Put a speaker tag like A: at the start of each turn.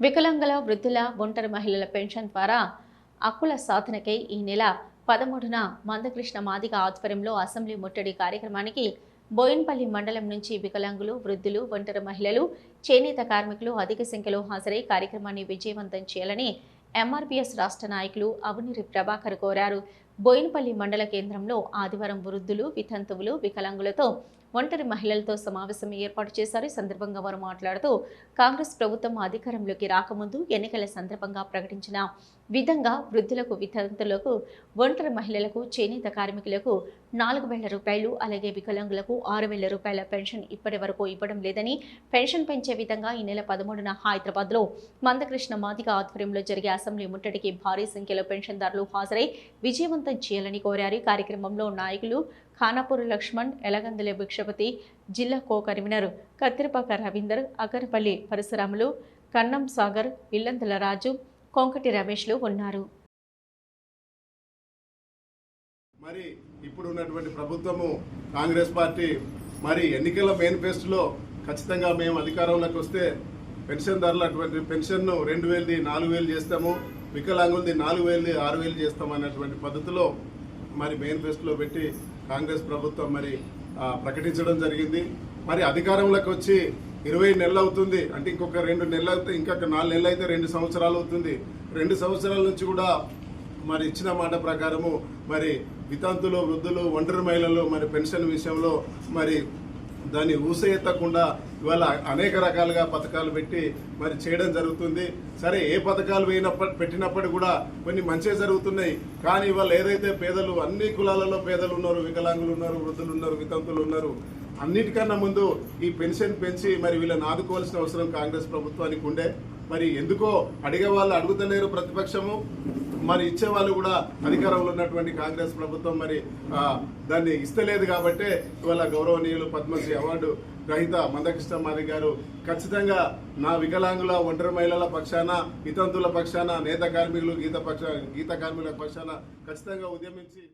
A: వికలాంగుల వృద్ధుల ఒంటరి మహిళల పెన్షన్ ద్వారా హక్కుల సాధనకై ఈ నెల పదమూడున మందకృష్ణ మాదిగ ఆధ్వర్యంలో అసెంబ్లీ ముట్టడి కార్యక్రమానికి బోయిన్పల్లి మండలం నుంచి వికలాంగులు వృద్ధులు ఒంటరి మహిళలు చేనేత కార్మికులు అధిక సంఖ్యలో హాజరై కార్యక్రమాన్ని విజయవంతం చేయాలని ఎంఆర్పీఎస్ రాష్ట్ర నాయకులు అవినీరి ప్రభాకర్ కోరారు. బోయినపల్లి మండల కేంద్రంలో ఆదివారం వృద్ధులు వితంతువులు వికలాంగులతో ఒంటరి మహిళలతో సమావేశం ఏర్పాటు చేశారు. ఈ సందర్భంగా వారు మాట్లాడుతూ కాంగ్రెస్ ప్రభుత్వం అధికారంలోకి రాకముందు ఎన్నికల సందర్భంగా ప్రకటించిన విధంగా వృద్ధులకు వితంతులకు ఒంటరి మహిళలకు చేనేత కార్మికులకు నాలుగు వేల రూపాయలు అలాగే వికలాంగులకు ఆరు వేల రూపాయల పెన్షన్ ఇప్పటి వరకు ఇవ్వడం లేదని పెన్షన్ పెంచే విధంగా ఈ నెల పదమూడున హైదరాబాద్లో మందకృష్ణ మాదిక ఆధ్వర్యంలో జరిగే అసెంబ్లీ ముట్టడికి భారీ సంఖ్యలో పెన్షన్దారులు హాజరై విజయవంతం చేయాలని కోరారు. ఈ కార్యక్రమంలో నాయకులు ఖానాపూర్ లక్ష్మణ్ ఎలగందుల భిక్షపతి జిల్లా కో కన్వీనర్ కత్తిరిపాక రవీందర్ అగర్పల్లి పరశురాములు కన్నం సాగర్ ఇల్లందుల రాజు కొంకటి రమేష్లు ఉన్నారు.
B: మరి ఇప్పుడు ఉన్నటువంటి ప్రభుత్వము కాంగ్రెస్ పార్టీ మరి ఎన్నికల మేనిఫెస్టోలో ఖచ్చితంగా మేము అధికారంలోకి వస్తే పెన్షన్దారులు అటువంటి పెన్షన్ను రెండు వేలది నాలుగు వేలు చేస్తాము. వికలాంగులది నాలుగు వేలది ఆరు వేలు చేస్తాం అనేటువంటి పద్ధతిలో మరి మేనిఫెస్టోలో పెట్టి కాంగ్రెస్ ప్రభుత్వం మరి ప్రకటించడం జరిగింది. మరి అధికారంలోకి వచ్చి ఇరవై నెలలు అవుతుంది. అంటే ఇంకొక రెండు నెలలు అయితే ఇంకొక నాలుగు నెలలు అయితే రెండు సంవత్సరాలు అవుతుంది. రెండు సంవత్సరాల నుంచి కూడా మరి ఇచ్చిన మాట ప్రకారము మరి వితంతులు వృద్ధులు ఒంటరి మహిళలు మరి పెన్షన్ విషయంలో మరి దాన్ని ఊస ఎత్తకుండా ఇవాళ అనేక రకాలుగా పథకాలు పెట్టి మరి చేయడం జరుగుతుంది. సరే ఏ పథకాలు వేయినప్పటి పెట్టినప్పటికీ కూడా కొన్ని మంచిగా జరుగుతున్నాయి. కానీ ఇవాళ ఏదైతే పేదలు అన్ని కులాలలో పేదలు ఉన్నారు వికలాంగులు ఉన్నారు వృద్ధులు ఉన్నారు వితంతులు ఉన్నారు అన్నిటికన్నా ముందు ఈ పెన్షన్ పెంచి మరి వీళ్ళని ఆదుకోవాల్సిన అవసరం కాంగ్రెస్ ప్రభుత్వానికి ఉండే. మరి ఎందుకో అడిగే వాళ్ళు అడుగుతలేరు ప్రతిపక్షము. మరి ఇచ్చే వాళ్ళు కూడా అధికారంలో ఉన్నటువంటి కాంగ్రెస్ ప్రభుత్వం మరి దాన్ని ఇస్తలేదు కాబట్టే ఇవాళ గౌరవనీయులు పద్మశ్రీ అవార్డు రహిత మందకృష్ణ మాది గారు ఖచ్చితంగా నా వికలాంగుల ఒంటరి మహిళల పక్షాన వితంతుల పక్షాన నేత కార్మికులు గీత పక్ష గీత కార్మికుల పక్షాన ఖచ్చితంగా ఉద్యమించి